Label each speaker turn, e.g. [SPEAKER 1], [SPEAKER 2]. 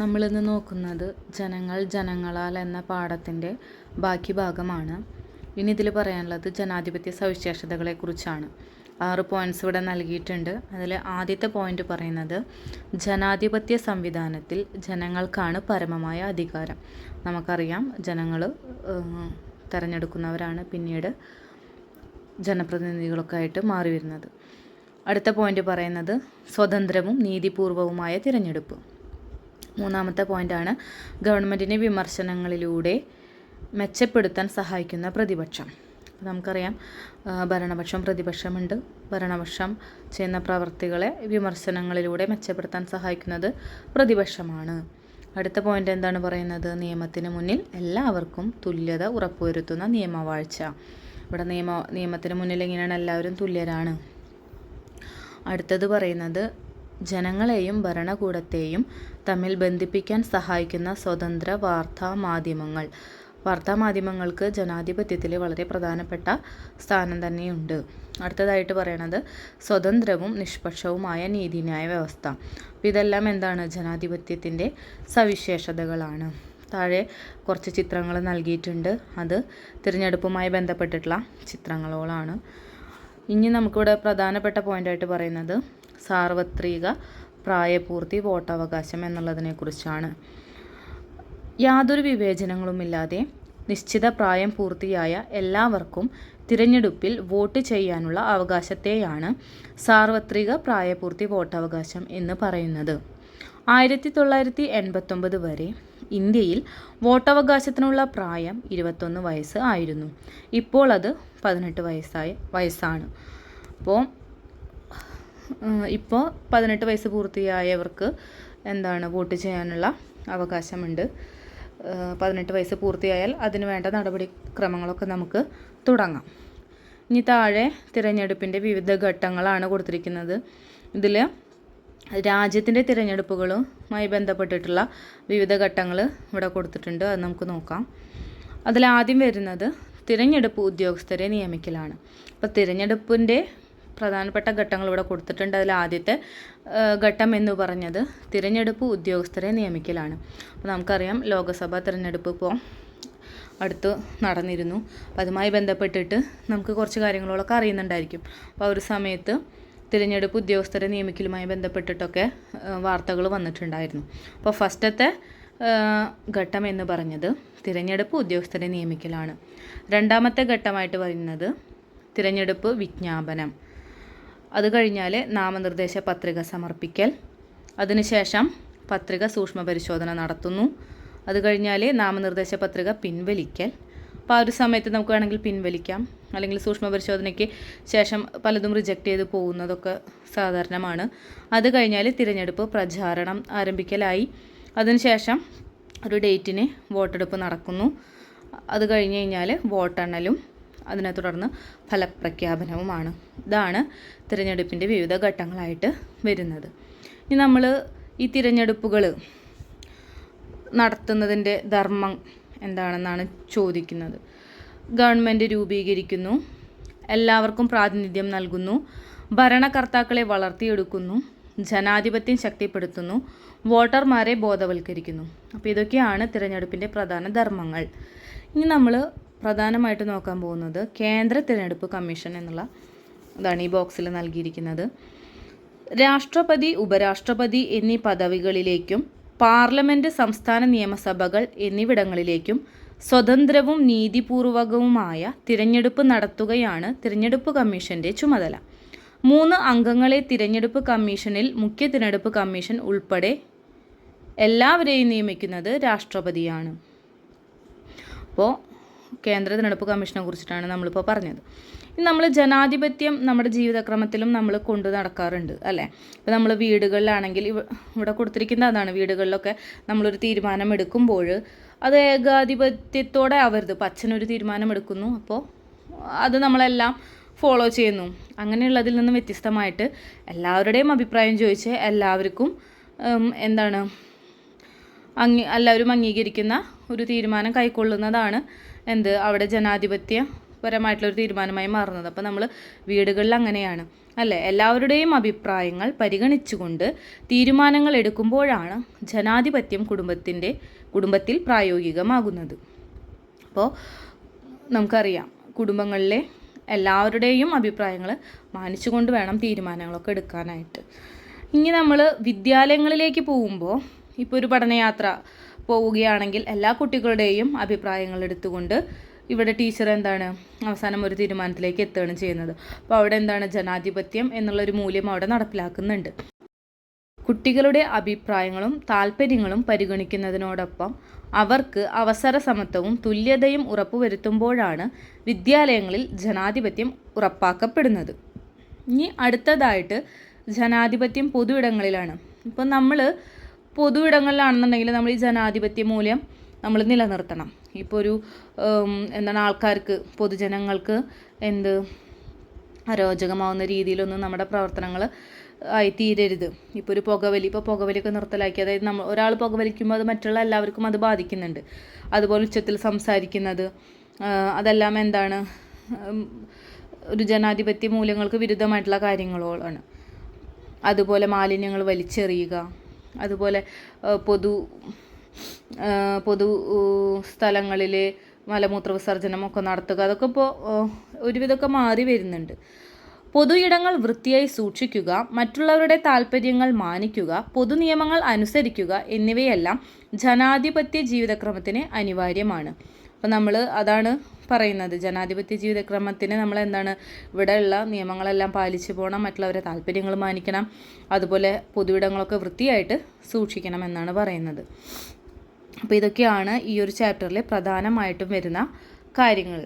[SPEAKER 1] നമ്മളിന്ന് നോക്കുന്നത് ജനങ്ങൾ ജനങ്ങളാൽ എന്ന പാഠത്തിന്റെ ബാക്കി ഭാഗമാണ്. ഇനി ഇതിൽ പറയാനുള്ളത് ജനാധിപത്യ സവിശേഷതകളെക്കുറിച്ചാണ് ആറ് പോയിന്റ്സ് ഇവിടെ നൽകിയിട്ടുണ്ട്. അതിൽ ആദ്യത്തെ പോയിന്റ് പറയുന്നത് ജനാധിപത്യ സംവിധാനത്തിൽ ജനങ്ങൾക്കാണ് പരമമായ അധികാരം. നമുക്കറിയാം ജനങ്ങൾ തിരഞ്ഞെടുക്കുന്നവരാണ് പിന്നീട് ജനപ്രതിനിധികളൊക്കെ ആയിട്ട് മാറി വരുന്നത്. അടുത്ത പോയിന്റ് പറയുന്നത് സ്വതന്ത്രവും നീതിപൂർവവുമായ തിരഞ്ഞെടുപ്പ്. മൂന്നാമത്തെ പോയിന്റാണ് ഗവൺമെന്റിനെ വിമർശനങ്ങളിലൂടെ മെച്ചപ്പെടുത്താൻ സഹായിക്കുന്ന പ്രതിപക്ഷം. നമുക്കറിയാം ഭരണപക്ഷം പ്രതിപക്ഷമുണ്ട്. ഭരണപക്ഷം ചെയ്യുന്ന പ്രവർത്തികളെ വിമർശനങ്ങളിലൂടെ മെച്ചപ്പെടുത്താൻ സഹായിക്കുന്നത് പ്രതിപക്ഷമാണ്. അടുത്ത പോയിന്റ് എന്താണ് പറയുന്നത്? നിയമത്തിന് മുന്നിൽ എല്ലാവർക്കും തുല്യത ഉറപ്പുവരുത്തുന്ന നിയമവാഴ്ച. ഇവിടെ നിയമ നിയമത്തിന് മുന്നിൽ എങ്ങനെയാണ് എല്ലാവരും തുല്യരാണ്? അടുത്തത് പറയുന്നത് ജനങ്ങളെയും ഭരണകൂടത്തെയും തമ്മിൽ ബന്ധിപ്പിക്കാൻ സഹായിക്കുന്ന സ്വതന്ത്ര വാർത്താ മാധ്യമങ്ങൾ. വാർത്താ മാധ്യമങ്ങൾക്ക് ജനാധിപത്യത്തിൽ വളരെ പ്രധാനപ്പെട്ട സ്ഥാനം തന്നെയുണ്ട്. അടുത്തതായിട്ട് പറയണത് സ്വതന്ത്രവും നിഷ്പക്ഷവുമായ നീതിന്യായ വ്യവസ്ഥ. അപ്പം ഇതെല്ലാം എന്താണ്? ജനാധിപത്യത്തിന്റെ സവിശേഷതകളാണ്. താഴെ കുറച്ച് ചിത്രങ്ങൾ നൽകിയിട്ടുണ്ട്. അത് തിരഞ്ഞെടുപ്പുമായി ബന്ധപ്പെട്ടിട്ടുള്ള ചിത്രങ്ങളോളാണ്. ഇനി നമുക്കിവിടെ പ്രധാനപ്പെട്ട പോയിന്റായിട്ട് പറയുന്നത് സാർവത്രിക പ്രായപൂർത്തി വോട്ടവകാശം എന്നുള്ളതിനെക്കുറിച്ചാണ്. യാതൊരു വിവേചനങ്ങളുമില്ലാതെ നിശ്ചിത പ്രായം പൂർത്തിയായ എല്ലാവർക്കും തിരഞ്ഞെടുപ്പിൽ വോട്ട് ചെയ്യാനുള്ള അവകാശത്തെയാണ് സാർവത്രിക പ്രായപൂർത്തി വോട്ടവകാശം എന്ന് പറയുന്നത്. ആയിരത്തി തൊള്ളായിരത്തി എൺപത്തൊമ്പത് വരെ ഇന്ത്യയിൽ വോട്ടവകാശത്തിനുള്ള പ്രായം ഇരുപത്തൊന്ന് വയസ്സ് ആയിരുന്നു. ഇപ്പോൾ അത് പതിനെട്ട് വയസ്സായി വയസ്സാണ്. അപ്പോൾ ഇപ്പോൾ പതിനെട്ട് വയസ്സ് പൂർത്തിയായവർക്ക് എന്താണ് വോട്ട് ചെയ്യാനുള്ള അവകാശമുണ്ട്. പതിനെട്ട് വയസ്സ് പൂർത്തിയായാൽ അതിന് വേണ്ട നടപടിക്രമങ്ങളൊക്കെ നമുക്ക് തുടങ്ങാം. ഇനി താഴെ തിരഞ്ഞെടുപ്പിന്റെ വിവിധ ഘട്ടങ്ങളാണ് കൊടുത്തിരിക്കുന്നത്. ഇതിൽ രാജ്യത്തിന്റെ തിരഞ്ഞെടുപ്പുകളുമായി ബന്ധപ്പെട്ടിട്ടുള്ള വിവിധ ഘട്ടങ്ങൾ ഇവിടെ കൊടുത്തിട്ടുണ്ട്. അത് നമുക്ക് നോക്കാം. അതിലാദ്യം വരുന്നത് തിരഞ്ഞെടുപ്പ് ഉദ്യോഗസ്ഥരെ നിയമിക്കലാണ്. അപ്പോൾ തിരഞ്ഞെടുപ്പിന്റെ പ്രധാനപ്പെട്ട ഘട്ടങ്ങൾ ഇവിടെ കൊടുത്തിട്ടുണ്ട്. അതിൽ ആദ്യത്തെ ഘട്ടം എന്ന് പറഞ്ഞത് തിരഞ്ഞെടുപ്പ് ഉദ്യോഗസ്ഥരെ നിയമിക്കലാണ്. നമുക്കറിയാം ലോകസഭാ തിരഞ്ഞെടുപ്പ് ഇപ്പോൾ അടുത്ത് നടന്നിരുന്നു. അതുമായി ബന്ധപ്പെട്ടിട്ട് നമുക്ക് കുറച്ച് കാര്യങ്ങളൊക്കെ അറിയുന്നുണ്ടായിരിക്കും. അപ്പോൾ ആ ഒരു സമയത്ത് തിരഞ്ഞെടുപ്പ് ഉദ്യോഗസ്ഥരെ നിയമിക്കലുമായി ബന്ധപ്പെട്ടിട്ടൊക്കെ വാർത്തകൾ വന്നിട്ടുണ്ടായിരുന്നു. അപ്പോൾ ഫസ്റ്റത്തെ ഘട്ടം എന്ന് പറഞ്ഞത് തിരഞ്ഞെടുപ്പ് ഉദ്യോഗസ്ഥരെ നിയമിക്കലാണ്. രണ്ടാമത്തെ ഘട്ടമായിട്ട് പറയുന്നത് തിരഞ്ഞെടുപ്പ് വിജ്ഞാപനം. അത് കഴിഞ്ഞാൽ നാമനിർദ്ദേശ പത്രിക സമർപ്പിക്കൽ. അതിനുശേഷം പത്രിക സൂക്ഷ്മ പരിശോധന നടത്തുന്നു. അത് കഴിഞ്ഞാൽ നാമനിർദ്ദേശ പത്രിക പിൻവലിക്കൽ. അപ്പോൾ ആ ഒരു സമയത്ത് നമുക്ക് വേണമെങ്കിൽ പിൻവലിക്കാം. അല്ലെങ്കിൽ സൂക്ഷ്മ പരിശോധനയ്ക്ക് ശേഷം പലതും റിജക്റ്റ് ചെയ്ത് പോകുന്നതൊക്കെ സാധാരണമാണ്. അത് കഴിഞ്ഞാൽ തിരഞ്ഞെടുപ്പ് പ്രചാരണം ആരംഭിക്കലായി. അതിനുശേഷം ഒരു ഡേറ്റിന് വോട്ടെടുപ്പ് നടക്കുന്നു. അത് കഴിഞ്ഞ് കഴിഞ്ഞാൽ വോട്ടെണ്ണലും അതിനെ തുടർന്ന് ഫലപ്രഖ്യാപനവുമാണ്. ഇതാണ് തിരഞ്ഞെടുപ്പിന്റെ വിവിധ ഘട്ടങ്ങളായിട്ട് വരുന്നത്. ഇനി നമ്മൾ ഈ തിരഞ്ഞെടുപ്പുകൾ നടത്തുന്നതിന്റെ ധർമ്മം എന്താണെന്നാണ് ചോദിക്കുന്നത്. ഗവൺമെന്റ് രൂപീകരിക്കുന്നു എല്ലാവർക്കും പ്രാതിനിധ്യം നൽകുന്നു ഭരണകർത്താക്കളെ വളർത്തിയെടുക്കുന്നു ജനാധിപത്യം ശക്തിപ്പെടുത്തുന്നു വോട്ടർമാരെ ബോധവൽക്കരിക്കുന്നു. അപ്പോൾ ഇതൊക്കെയാണ് തിരഞ്ഞെടുപ്പിന്റെ പ്രധാന ധർമ്മങ്ങൾ. ഇനി നമ്മൾ പ്രധാനമായിട്ട് നോക്കാൻ പോകുന്നത് കേന്ദ്ര തിരഞ്ഞെടുപ്പ് കമ്മീഷൻ എന്നുള്ള ഇതാണ് ഈ ബോക്സിൽ നൽകിയിരിക്കുന്നത്. രാഷ്ട്രപതി ഉപരാഷ്ട്രപതി എന്നീ പദവികളിലേക്കും പാർലമെന്റ് സംസ്ഥാന നിയമസഭകൾ എന്നിവിടങ്ങളിലേക്കും സ്വതന്ത്രവും നീതിപൂർവകവുമായ തിരഞ്ഞെടുപ്പ് നടത്തുകയാണ് തിരഞ്ഞെടുപ്പ് കമ്മീഷന്റെ ചുമതല. മൂന്ന് അംഗങ്ങളെ തിരഞ്ഞെടുപ്പ് കമ്മീഷനിൽ മുഖ്യ തിരഞ്ഞെടുപ്പ് കമ്മീഷൻ ഉൾപ്പെടെ എല്ലാവരെയും നിയമിക്കുന്നത് രാഷ്ട്രപതിയാണ്. അപ്പോൾ കേന്ദ്ര തിരഞ്ഞെടുപ്പ് കമ്മീഷനെ കുറിച്ചിട്ടാണ് നമ്മളിപ്പോൾ പറഞ്ഞത്. നമ്മൾ ജനാധിപത്യം നമ്മുടെ ജീവിതക്രമത്തിലും നമ്മൾ കൊണ്ടു നടക്കാറുണ്ട് അല്ലേ? ഇപ്പോൾ നമ്മൾ വീടുകളിലാണെങ്കിൽ ഇവിടെ കൊടുത്തിരിക്കുന്ന അതാണ് വീടുകളിലൊക്കെ നമ്മളൊരു തീരുമാനം എടുക്കുമ്പോൾ അത് ഏകാധിപത്യത്തോടെ ആവരുത്. പച്ചനൊരു തീരുമാനം എടുക്കുന്നു അപ്പോൾ അത് നമ്മളെല്ലാം ഫോളോ ചെയ്യുന്നു. അങ്ങനെയുള്ളതിൽ നിന്ന് വ്യത്യസ്തമായിട്ട് എല്ലാവരുടെയും അഭിപ്രായം ചോദിച്ച് എല്ലാവർക്കും എന്താണ് അംഗീ എല്ലാവരും അംഗീകരിക്കുന്ന ഒരു തീരുമാനം കൈക്കൊള്ളുന്നതാണ് എന്ത് അവിടെ ജനാധിപത്യ പരമായിട്ടുള്ളൊരു തീരുമാനമായി മാറുന്നത്. അപ്പോൾ നമ്മൾ വീടുകളിൽ അങ്ങനെയാണ് അല്ലേ? എല്ലാവരുടെയും അഭിപ്രായങ്ങൾ പരിഗണിച്ചുകൊണ്ട് തീരുമാനങ്ങൾ എടുക്കുമ്പോഴാണ് ജനാധിപത്യം കുടുംബത്തിന്റെ കുടുംബത്തിൽ പ്രായോഗികമാകുന്നത്. അപ്പോൾ നമുക്കറിയാം കുടുംബങ്ങളിലെ എല്ലാവരുടെയും അഭിപ്രായങ്ങൾ മാനിച്ചുകൊണ്ട് വേണം തീരുമാനങ്ങളൊക്കെ എടുക്കാനായിട്ട്. ഇനി നമ്മൾ വിദ്യാലയങ്ങളിലേക്ക് പോകുമ്പോൾ ഇപ്പോൾ ഒരു പഠനയാത്ര പോവുകയാണെങ്കിൽ എല്ലാ കുട്ടികളുടെയും അഭിപ്രായങ്ങൾ എടുത്തുകൊണ്ട് ഇവിടെ ടീച്ചർ എന്താണ് അവസാനം ഒരു തീരുമാനത്തിലേക്ക് എത്തുകയാണ് ചെയ്യുന്നത്. അപ്പോൾ അവിടെ എന്താണ് ജനാധിപത്യം എന്നുള്ളൊരു മൂല്യം അവിടെ നടപ്പിലാക്കുന്നുണ്ട്. കുട്ടികളുടെ അഭിപ്രായങ്ങളും താല്പര്യങ്ങളും പരിഗണിക്കുന്നതിനോടൊപ്പം അവർക്ക് അവസര സമത്വവും തുല്യതയും ഉറപ്പുവരുത്തുമ്പോഴാണ് വിദ്യാലയങ്ങളിൽ ജനാധിപത്യം ഉറപ്പാക്കപ്പെടുന്നത്. ഇനി അടുത്തതായിട്ട് ജനാധിപത്യം പൊതു ഇടങ്ങളിലാണ് ഇപ്പം നമ്മൾ പൊതു ഇടങ്ങളിലാണെന്നുണ്ടെങ്കിൽ നമ്മൾ ഈ ജനാധിപത്യ മൂല്യം നമ്മൾ നിലനിർത്തണം. ഇപ്പോൾ ഒരു എന്താണ് ആൾക്കാർക്ക് പൊതുജനങ്ങൾക്ക് എന്ത് അരോചകമാവുന്ന രീതിയിലൊന്നും നമ്മുടെ പ്രവർത്തനങ്ങൾ ആയി തീരരുത് ഇപ്പോൾ ഒരു പുകവലി ഇപ്പോൾ പുകവലിയൊക്കെ നിർത്തലാക്കി. അതായത് നമ്മൾ ഒരാൾ പുകവലിക്കുമ്പോൾ അത് മറ്റുള്ള എല്ലാവർക്കും അത് ബാധിക്കുന്നുണ്ട്. അതുപോലെ ഉച്ചത്തിൽ സംസാരിക്കുന്നത് അതെല്ലാം എന്താണ് ഒരു ജനാധിപത്യ മൂല്യങ്ങൾക്ക് വിരുദ്ധമായിട്ടുള്ള കാര്യങ്ങളാണ് അതുപോലെ മാലിന്യങ്ങൾ വലിച്ചെറിയുക അതുപോലെ പൊതു പൊതു സ്ഥലങ്ങളിൽ മലമൂത്ര വിസർജനമൊക്കെ നടത്തുക. അതൊക്കെ ഇപ്പോൾ ഒരുവിധമൊക്കെ മാറി വരുന്നുണ്ട്. പൊതു ഇടങ്ങൾ വൃത്തിയായി സൂക്ഷിക്കുക മറ്റുള്ളവരുടെ താല്പര്യങ്ങൾ മാനിക്കുക പൊതു നിയമങ്ങൾ അനുസരിക്കുക എന്നിവയെല്ലാം ജനാധിപത്യ ജീവിതക്രമത്തിന് അനിവാര്യമാണ്. അപ്പോൾ നമ്മൾ അതാണ് പറയുന്നത്. ജനാധിപത്യ ജീവിതക്രമത്തിന് നമ്മൾ എന്താണ് ഇവിടെയുള്ള നിയമങ്ങളെല്ലാം പാലിച്ചു പോകണം മറ്റുള്ളവരെ താല്പര്യങ്ങൾ മാനിക്കണം അതുപോലെ പൊതുവിടങ്ങളൊക്കെ വൃത്തിയായിട്ട് സൂക്ഷിക്കണം എന്നാണ് പറയുന്നത്. അപ്പോൾ ഇതൊക്കെയാണ് ഈ ഒരു ചാപ്റ്ററിൽ പ്രധാനമായിട്ടും വരുന്ന കാര്യങ്ങൾ.